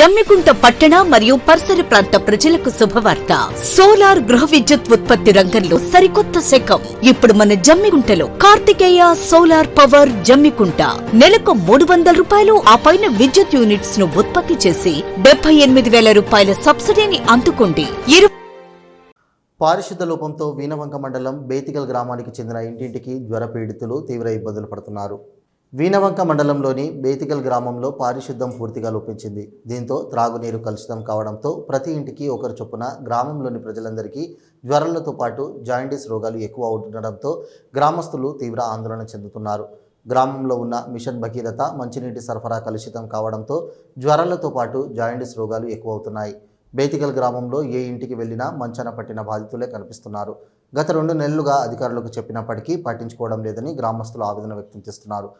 జమ్మికుంట పట్టణ మరియు పరిసర ప్రాంత ప్రజలకు శుభవార్త. సోలార్ గృహ విద్యుత్ ఉత్పత్తి రంగంలో సరికొత్త శకం. ఇప్పుడు మన జమ్మికుంటలో కార్తికేయ సోలార్ పవర్ జమ్మికుంట. నెలకు మూడు వందల రూపాయలు ఆ పైన విద్యుత్ యూనిట్స్ను ఉత్పత్తి చేసి డెబ్బై ఎనిమిది వేల రూపాయల సబ్సిడీని అందుకోండి. పారిశుద్ధ లోపంతో వీనవంక మండలం బేతికల్ గ్రామానికి చెందిన ఇంటింటికి జ్వర పీడితులు తీవ్ర ఇబ్బందులు పడుతున్నారు. వీణవంక మండలంలోని బేతికల్ గ్రామంలో పారిశుద్ధం పూర్తిగా లోపించింది. దీంతో త్రాగునీరు కలుషితం కావడంతో ప్రతి ఇంటికి ఒకరు చొప్పున గ్రామంలోని ప్రజలందరికీ జ్వరాలతో పాటు జాయింటీస్ రోగాలు ఎక్కువ అవుతుండడంతో గ్రామస్తులు తీవ్ర ఆందోళన చెందుతున్నారు. గ్రామంలో ఉన్న మిషన్ భగీరథ మంచినీటి సరఫరా కలుషితం కావడంతో జ్వరాలతో పాటు జాయింటీస్ రోగాలు ఎక్కువ అవుతున్నాయి. బేతికల్ గ్రామంలో ఏ ఇంటికి వెళ్ళినా మంచాన పట్టిన బాధితులే కనిపిస్తున్నారు. గత రెండు నెలలుగా అధికారులకు చెప్పినప్పటికీ పట్టించుకోవడం లేదని గ్రామస్తులు ఆవేదన వ్యక్తం చేస్తున్నారు.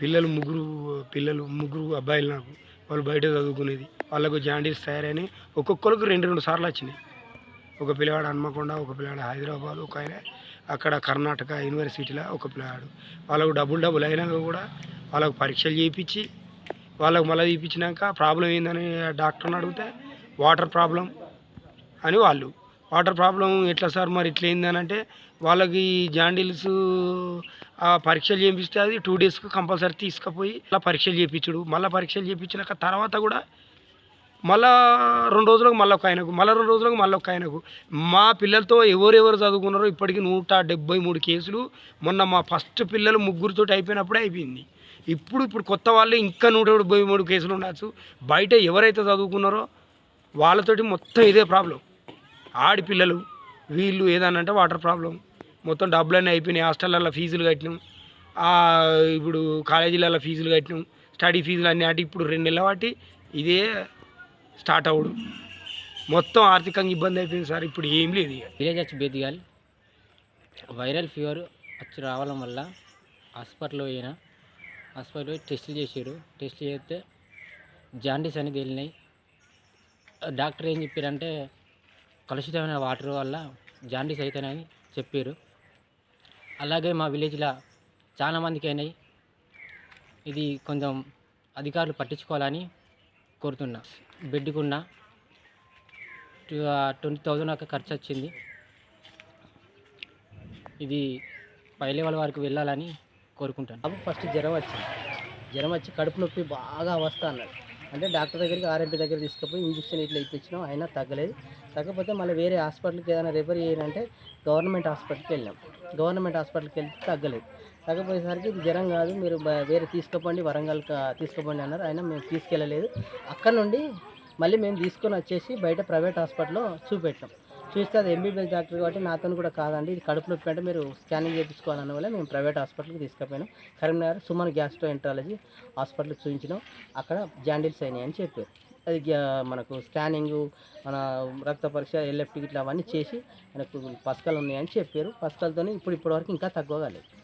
పిల్లలు ముగ్గురు పిల్లలు ముగ్గురు అబ్బాయిలు నాకు. వాళ్ళు బయట చదువుకునేది. వాళ్ళకు జాండీస్ తయారని ఒక్కొక్కరికి రెండు రెండు సార్లు వచ్చినాయి. ఒక పిల్లవాడు హన్మకొండ ఒక పిల్లవాడు హైదరాబాద్ ఒక ఆయన అక్కడ కర్ణాటక యూనివర్సిటీలో ఒక పిల్లవాడు. వాళ్ళకు డబ్బులు డబ్బులు అయినాక కూడా వాళ్ళకు పరీక్షలు చేయించి వాళ్ళకు మళ్ళీ తీపించినాక ప్రాబ్లం ఏందని డాక్టర్ని అడిగితే వాటర్ ప్రాబ్లం అని వాళ్ళు. వాటర్ ప్రాబ్లం ఎట్లా సార్? మరి ఇట్లా ఏందని అంటే వాళ్ళకి జాండిల్స్ ఆ పరీక్షలు చేపిస్తే అది టూ డేస్కి కంపల్సరీ తీసుకుపోయి మళ్ళీ పరీక్షలు చేయించుడు. మళ్ళీ పరీక్షలు చేయించినాక తర్వాత కూడా మళ్ళా రెండు రోజులకు మళ్ళీ ఒక ఆయనకు మళ్ళీ రెండు రోజులకు మళ్ళీ ఒక ఆయనకు. మా పిల్లలతో ఎవరెవరు చదువుకున్నారో ఇప్పటికి నూట డెబ్బై మూడు కేసులు. మొన్న మా ఫస్ట్ పిల్లలు ముగ్గురితో అయిపోయినప్పుడే అయిపోయింది. ఇప్పుడు ఇప్పుడు కొత్త వాళ్ళు ఇంకా నూట డెబ్బై మూడు కేసులు ఉండొచ్చు. బయట ఎవరైతే చదువుకున్నారో వాళ్ళతోటి మొత్తం ఇదే ప్రాబ్లం. ఆడపిల్లలు వీళ్ళు ఏదనంటే వాటర్ ప్రాబ్లం. మొత్తం డబ్బులన్నీ అయిపోయినాయి. హాస్టళ్ళల్లో ఫీజులు కట్టినాం. ఇప్పుడు కాలేజీలలో ఫీజులు కట్టినాం. స్టడీ ఫీజులు అన్నీ అంటే ఇప్పుడు రెండు నెలల వాటి ఇదే స్టార్ట్ అవ్వడు. మొత్తం ఆర్థికంగా ఇబ్బంది అయిపోయింది సార్ ఇప్పుడు ఏం లేదు ఇక. విలేజ్ వచ్చి బేదిగాల్ వైరల్ ఫీవర్ వచ్చి రావడం వల్ల హాస్పిటల్లో పోయిన హాస్పిటల్లో టెస్టులు చేశారు టెస్ట్ చేస్తే జాండీస్ అనేది వెళ్ళినాయి డాక్టర్ ఏం చెప్పారంటే కలుషితమైన వాటర్ వల్ల జాండీస్ అవుతాయని చెప్పారు అలాగే మా విలేజ్లో చాలా మందికి అయినాయి. ఇది కొంచెం అధికారులు పట్టించుకోవాలని కోరుతున్నా. బిడ్డకున్న ట్వంటీ థౌజండ్ దాకా ఖర్చు వచ్చింది ఇది పై లెవెల్ వరకు వెళ్ళాలని కోరుకుంటాను అప్పుడు ఫస్ట్ జ్వరం వచ్చింది. జ్వరం వచ్చి కడుపు నొప్పి బాగా అవస్థ అన్నాడు. అంటే డాక్టర్ దగ్గరికి ఆర్ఎంపీ దగ్గర తీసుకుపోయి ఇంజక్షన్ ఇట్లా ఇప్పించినాం అయినా తగ్గలేదు. తగ్గకపోతే మళ్ళీ వేరే హాస్పిటల్కి ఏదైనా రిఫర్ చేయాలంటే గవర్నమెంట్ హాస్పిటల్కి వెళ్ళాం. గవర్నమెంట్ హాస్పిటల్కి వెళ్తే తగ్గలేదు. కాకపోయేసరికి ఇది జ్వరం కాదు మీరు వేరే తీసుకోపండి వరంగల్ తీసుకోపండి అన్నారు. అయినా మేము తీసుకెళ్ళలేదు. అక్కడ నుండి మళ్ళీ మేము తీసుకొని వచ్చేసి బయట ప్రైవేట్ హాస్పిటల్లో చూపెట్టాం. చూస్తే అది ఎంబీబీఎస్ డాక్టర్ కాబట్టి నాతో కూడా కాదండి. ఇది కడుపు నొప్పి అంటే మీరు స్కానింగ్ చేయించుకోవాలన్న వల్ల మేము ప్రైవేట్ హాస్పిటల్కి తీసుకుపోయినాం కరీంనగర్ సుమన్ గ్యాస్ట్రో ఎంట్రాలజీ హాస్పిటల్కి చూపించినాం అక్కడ జాండిల్స్ అయినాయి అని చెప్పారు. అది గ్యా- మనకు స్కానింగ్ మన రక్త పరీక్ష ఎల్ఎఫ్టీ ఇట్లా అవన్నీ చేసి మనకు పసకలు ఉన్నాయని చెప్పారు. పసకలతో ఇప్పుడు ఇప్పటివరకు ఇంకా తగ్గగలేదు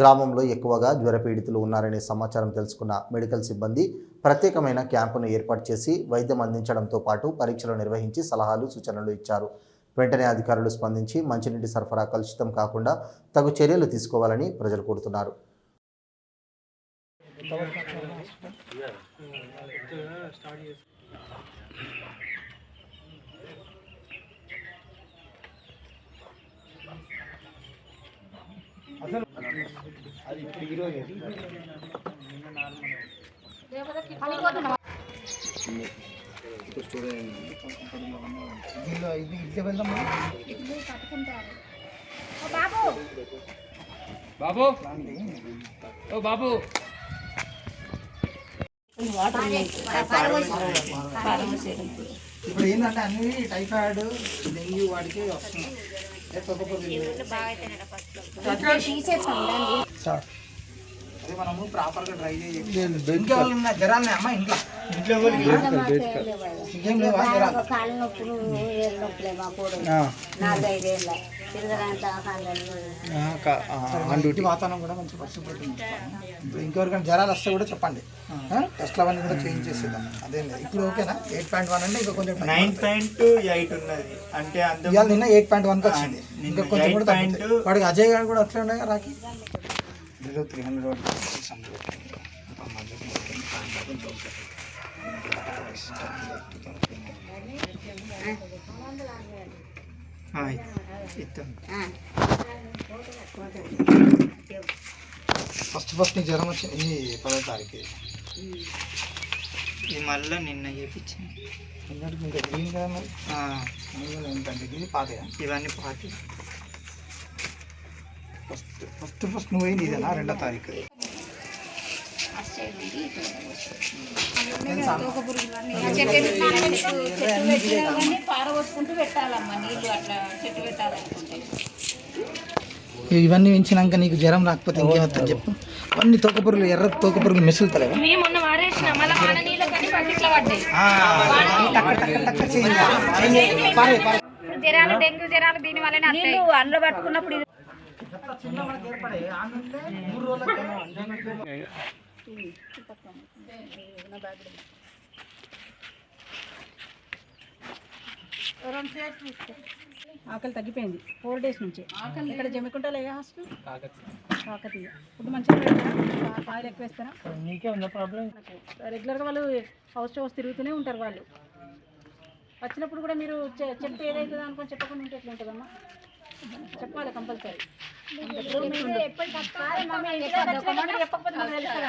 గ్రామంలో ఎక్కువగా జ్వరపీడితులు ఉన్నారనే సమాచారం తెలుసుకున్న మెడికల్ సిబ్బంది ప్రత్యేకమైన క్యాంపును ఏర్పాటు చేసి వైద్యం అందించడంతో పాటు పరీక్షలు నిర్వహించి సలహాలు సూచనలు ఇచ్చారు. వెంటనే అధికారులు స్పందించి మంచినీటి సరఫరా కలుషితం కాకుండా తగు చర్యలు తీసుకోవాలని ప్రజలు కోరుతున్నారు. ఇప్పుడు ఏంటంటే అన్ని టైఫాయిడ్ డెంగ్యూ వాడికి వస్తున్నాయి. మనము ప్రాపర్గా డ్రై చేయాలి ఇంకేమైనా జ్వరాలు అమ్మా ఇంట్లో ఇంకేం లేవా జ్వరాలు కాళ్ళ నొప్పులు ఏళ్ళ నొప్పులే మా కూడా నాలుగైదేళ్ళ వాతావరణం కూడా మంచి పరిశుభ్రత ఇంకెవరికైనా జ్వరాలు వస్తే కూడా చెప్పండి. టెస్ట్లు అవన్నీ కూడా చేంజ్ చేసేద్దాం. అదేం లేదు. ఇప్పుడు ఓకేనా? ఎయిట్ పాయింట్ వన్ అంటే ఇంకా కొంచెం నైన్ పాయింట్ ఎయిట్ ఉన్నది. అంటే అంత ఇవాళ నిన్న ఎయిట్ పాయింట్ వన్కి వచ్చింది. ఇంకా కొంచెం కూడా 8.2 తగ్గుతుంది వాడికి అజయ్ గారు కూడా అట్లా ఉన్నాయి? రాకి త్రీ హండ్రెడ్ ఇస్తాం ఫస్ట్ ఫస్ట్ నీకు జ్వరం వచ్చింది ఈ పదో తారీఖు ఇది మళ్ళీ నిన్న చేపించింది ఎందుకంటే ఇంకా గ్రీన్ కదా మరి ఏంటంటే ఇది పాతగా ఇవన్నీ పాతి ఫస్ట్ ఫస్ట్ ఫస్ట్ నువ్వు అయింది ఇదేనా రెండో తారీఖు పారబోసుకుంటూ పెట్టాలమ్మా నీళ్ళు అట్లా చెట్టు పెట్టాలనుకుంటే ఇవన్నీ పెంచినాక నీకు జ్వరం రాకపోతే ఇంకేమవుతుంది చెప్పు అన్ని తోక పురుగులు ఎర్ర తోక పురుగులు మెసులుతలేవా జ్వరాలు డెంగ్యూ జ్వరాలు దీని వల్లనే వస్తాయి. అండ్ల పట్టుకున్నప్పుడు ఇది ఆకలి తగ్గిపోయింది. ఫోర్ డేస్ నుంచి. ఇక్కడ జమ్మికుంటలో ఏ హాస్టల్? కాకతీయ. ఫుడ్ మంచిగా ఆయిల్ ఎక్కువ వేస్తారా? నీకే ఉందా ప్రాబ్లం రెగ్యులర్గా వాళ్ళు హౌస్ టు హౌస్ తిరుగుతూనే ఉంటారు వాళ్ళు. వచ్చినప్పుడు కూడా మీరు చె- చెప్తే ఏదైతుందో అనుకొని చెప్పకుండా ఉంటే ఎట్లా ఉంటుందమ్మా చెప్పాలి కంపల్సరీ.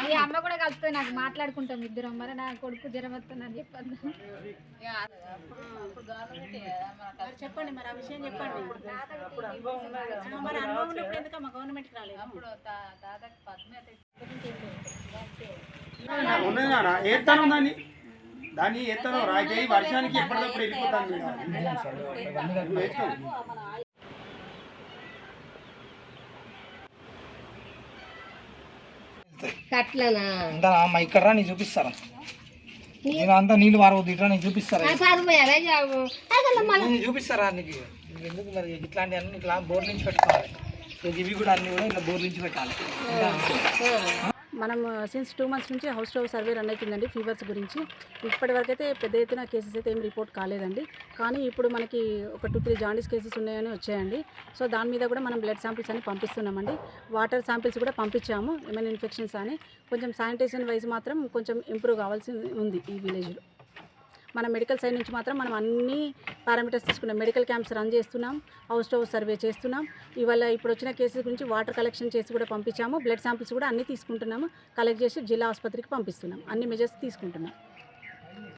ఈ అమ్మ కూడా కలుపుతుంది నాకు మాట్లాడుకుంటాం ఇద్దరం. మరి నా కొడుకు జ్వరం వస్తుందని చెప్పద్దు. చెప్పండి మరి ఆ విషయం చెప్పండి. మరి అనుభవం ఉన్నప్పుడు ఎందుకమ్మా గవర్నమెంట్కి రాలేదు? ఏస్తాను దాన్ని? దాన్ని ఏస్తాను రాజయ్య వర్షానికి ఎప్పటికప్పుడు వెళ్ళిపోతాను. నేను కట్లనా? అంతా అమ్మ ఇక్కడ రా నీకు చూపిస్తారా నేను అంతా నీళ్ళు వారవద్దు ఇట్లా నీకు చూపిస్తారా? నేను చూపిస్తారా నీకు? ఎందుకు మరి ఇట్లాంటి అన్ని ఇట్లా బోర్లు నుంచి పెట్టుకోవాలి? ఇవి కూడా అన్ని కూడా ఇట్లా బోర్లు నుంచి పెట్టాలి. మనం సిన్స్ టూ మంత్స్ నుంచి house to house survey run అవుతుందండి ఫీవర్స్ గురించి. ఇప్పటి అయితే పెద్ద ఎత్తున కేసెస్ అయితే ఏం రిపోర్ట్ కాలేదండి. కానీ ఇప్పుడు మనకి ఒక టూ త్రీ జాండీస్ కేసెస్ ఉన్నాయని వచ్చాయండి. సో దాని మీద కూడా మనం బ్లడ్ శాంపిల్స్ అని పంపిస్తున్నామండి. వాటర్ శాంపిల్స్ కూడా పంపించాము ఏమైనా ఇన్ఫెక్షన్స్ అని. కొంచెం శానిటేషన్ వైజ్ మాత్రం కొంచెం ఇంప్రూవ్ కావాల్సి ఉంది ఈ విలేజ్లో మన మెడికల్ సైడ్ నుంచి మాత్రం మనం అన్ని పారామీటర్స్ తీసుకున్నాం. మెడికల్ క్యాంప్స్ రన్ చేస్తున్నాం. హౌస్ టు హౌస్ సర్వే చేస్తున్నాం. ఇవాళ ఇప్పుడు వచ్చిన కేసెస్ గురించి వాటర్ కలెక్షన్ చేసి కూడా పంపించాము. బ్లడ్ శాంపిల్స్ కూడా అన్ని తీసుకుంటున్నాము. కలెక్ట్ చేసి జిల్లా ఆసుపత్రికి పంపిస్తున్నాం. అన్ని మెజర్స్ తీసుకుంటున్నాం.